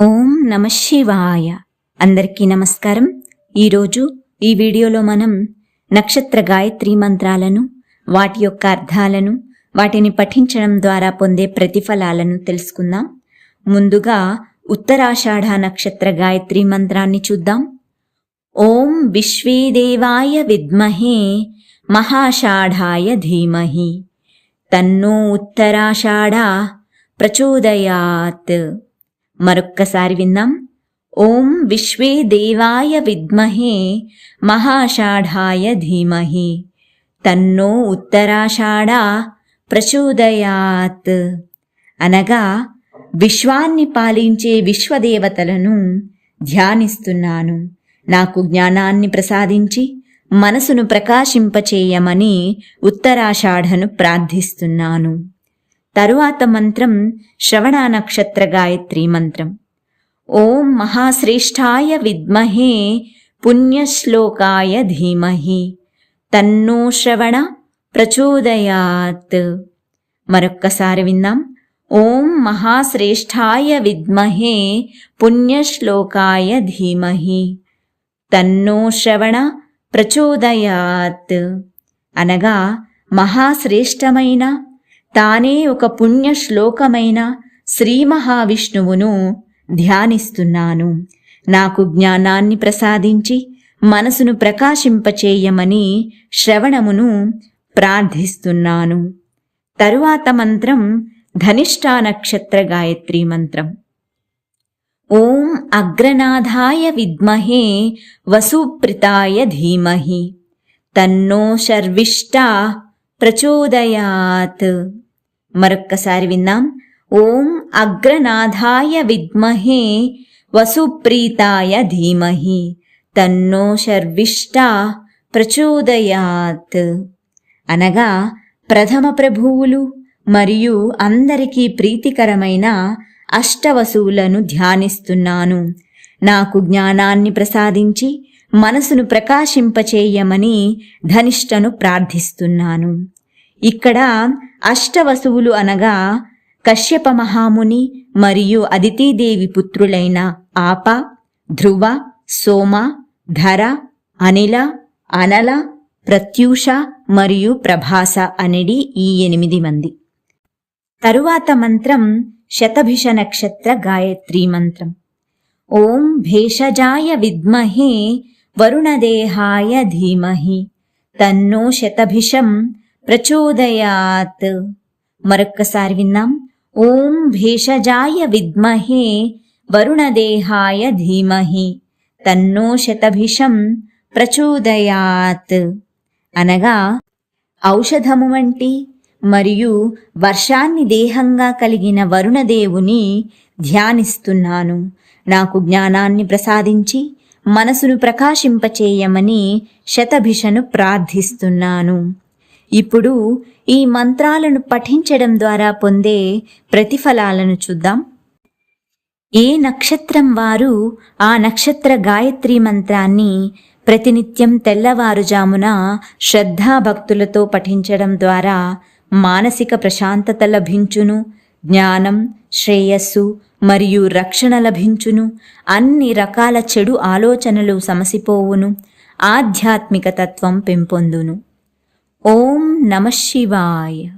ఓం నమ శివాయ. అందరికీ నమస్కారం. ఈరోజు ఈ వీడియోలో మనం నక్షత్ర గాయత్రి మంత్రాలను వాటి యొక్క అర్థాలను వాటిని పఠించడం ద్వారా పొందే ప్రతిఫలాలను తెలుసుకుందాం. ముందుగా ఉత్తరాషాఢ నక్షత్ర గాయత్రి మంత్రాన్ని చూద్దాం. ఓం విశ్వేదేవాయ విద్మహే మహాషాఢాయ ధీమహి. తన్నో ఉత్తరాషాఢ ప్రచోదయాత్. మరొక్కసారి విందాం ఓం విశ్వే దేవాయ విద్మహే మహాషాఢాయ ధీమహి. తన్నో ఉత్తరాషాఢ ప్రచోదయాత్. అనగా విశ్వాన్ని పాలించే విశ్వదేవతలను ధ్యానిస్తున్నాను. నాకు జ్ఞానాన్ని ప్రసాదించి మనసును ప్రకాశింపచేయమని ఉత్తరాషాఢను ప్రార్థిస్తున్నాను. తరువాత మంత్రం శ్రవణ నక్షత్ర గాయత్రి మంత్రం. ఓం మహాశ్రేష్ఠాయ విద్మహే పుణ్యశ్లోకాయ ధీమహి. తన్నో శ్రవణ ప్రచోదయాత్. మరొక్కసారి విందాం ఓం మహాశ్రేష్ఠాయ విద్మహే పుణ్యశ్లోకాయ ధీమహి. తన్నో శ్రవణ ప్రచోదయాత్. అనగా మహాశ్రేష్టమైన తానే ఒక పుణ్య శ్లోకమైన శ్రీ మహావిష్ణువును ధ్యానిస్తున్నాను. నాకు జ్ఞానాన్ని ప్రసాదించి మనసును ప్రకాశింపచేయమని శ్రవణమును ప్రార్థిస్తున్నాను. తరువాత మంత్రం ధనిష్టా నక్షత్ర గాయత్రి మంత్రం. ఓం అగ్రనాథాయ విద్మహే వసుప్రితాయ ధీమహి. తన్నో శర్విష్టా ప్రచోదయాత్. మరొక్కసారి విందాం ఓం అగ్రనాథాయ విద్మహే వసుప్రీతాయ ధీమహి తన్నో శర్విష్ట ప్రచోదయాత్. అనగా ప్రథమ ప్రభువులు మరియు అందరికీ ప్రీతికరమైన అష్టవసువులను ధ్యానిస్తున్నాను. నాకు జ్ఞానాన్ని ప్రసాదించి మనసును ప్రకాశింపచేయమని ధనిష్టను ప్రార్థిస్తున్నాను. ఇక్కడ అష్టవసువులు అనగా కశ్యప మహాముని మరియు అదితీదేవి పుత్రులైన ఆప ధ్రువ సోమ ధర అనిల అనల ప్రత్యూష మరియు ప్రభాస అనేది ఈ ఎనిమిది మంది. తరువాత మంత్రం శతభిష నక్షత్ర గాయత్రి మంత్రం. ఓం భేషజాయ విద్మహే వరుణదేహాయ ధీమహి. తన్నో శతభిషం ప్రచోదయాత్. మరొక్కసారి విన్నాం. ఓం భేషజాయ విద్మహే వరుణదేహాయ ధీమహి. తన్నో శతభిషం ప్రచోదయాత్. అనగా ఔషధము వంటి మరియు వర్షాన్ని దేహంగా కలిగిన వరుణదేవుని ధ్యానిస్తున్నాను. నాకు జ్ఞానాన్ని ప్రసాదించి మనసును ప్రకాశింపచేయమని శతభిషను ప్రార్థిస్తున్నాను. ఇప్పుడు ఈ మంత్రాలను పఠించడం ద్వారా పొందే ప్రతిఫలాలను చూద్దాం. ఏ నక్షత్రం వారు ఆ నక్షత్ర గాయత్రి మంత్రాన్ని ప్రతినిత్యం తెల్లవారుజామున శ్రద్ధాభక్తులతో పఠించడం ద్వారా మానసిక ప్రశాంతత లభించును జ్ఞానం శ్రేయస్సు మరియు రక్షణ లభించును అన్ని రకాల చెడు ఆలోచనలు సమసిపోవును ఆధ్యాత్మిక తత్వం పెంపొందును. ఓం నమ శివాయ.